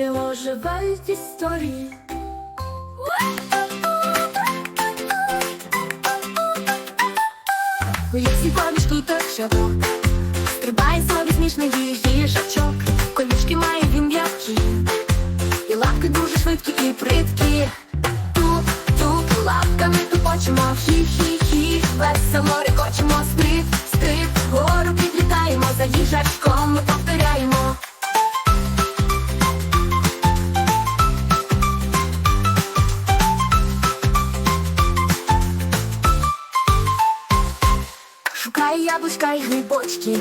І оживають історії. У лісі поміж квіточок Стрибає собі смішний їжачок. Колючки має він м'які І лапки дуже швидкі і приткі Туп, туп, лапками тупочемо. Хі-хі-хі, весело рекочемо. Стрип, стрип, вгору підлітаємо За їжачком Шукає яблучка і грибочки,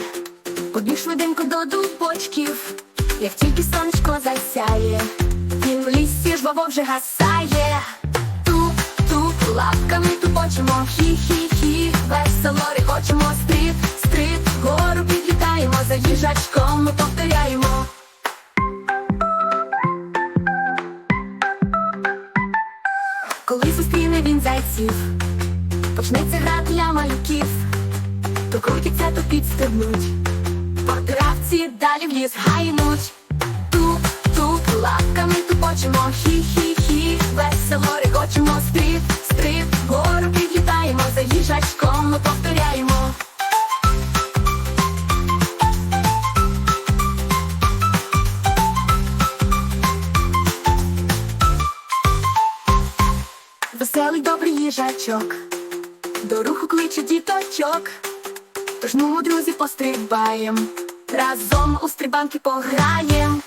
побіг швиденько до дубочків, як тільки сонечко засяє, він в лісі ж жваво вже гасає. Туп, туп, лапками тупочемо, хі-хі-хі, весело рекочемо, стриб, стриб, гору підлітаємо, за їжачком ми повторяємо. Коли зустріне він зайців, почнеться гра для малюків. То крутяться, то підстебнуть По травці далі в ліс гайнуть. Туп, туп, лапками тупочемо. Хі-хі-хі, весело регочемо. Стриб, стриб, вгору підлітаємо За їжачком ми повторяємо. Веселий добрий їжачок. До руху кличе діточок Тож ну, друзі, пострибаєм, разом у стрибанки пограєм.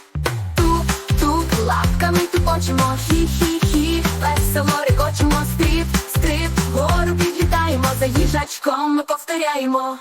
Туп, туп, лапками тупочимо, хі-хі-хі, весело рекочемо, стриб, стриб, гору підлітаємо, за їжачком ми повторяємо.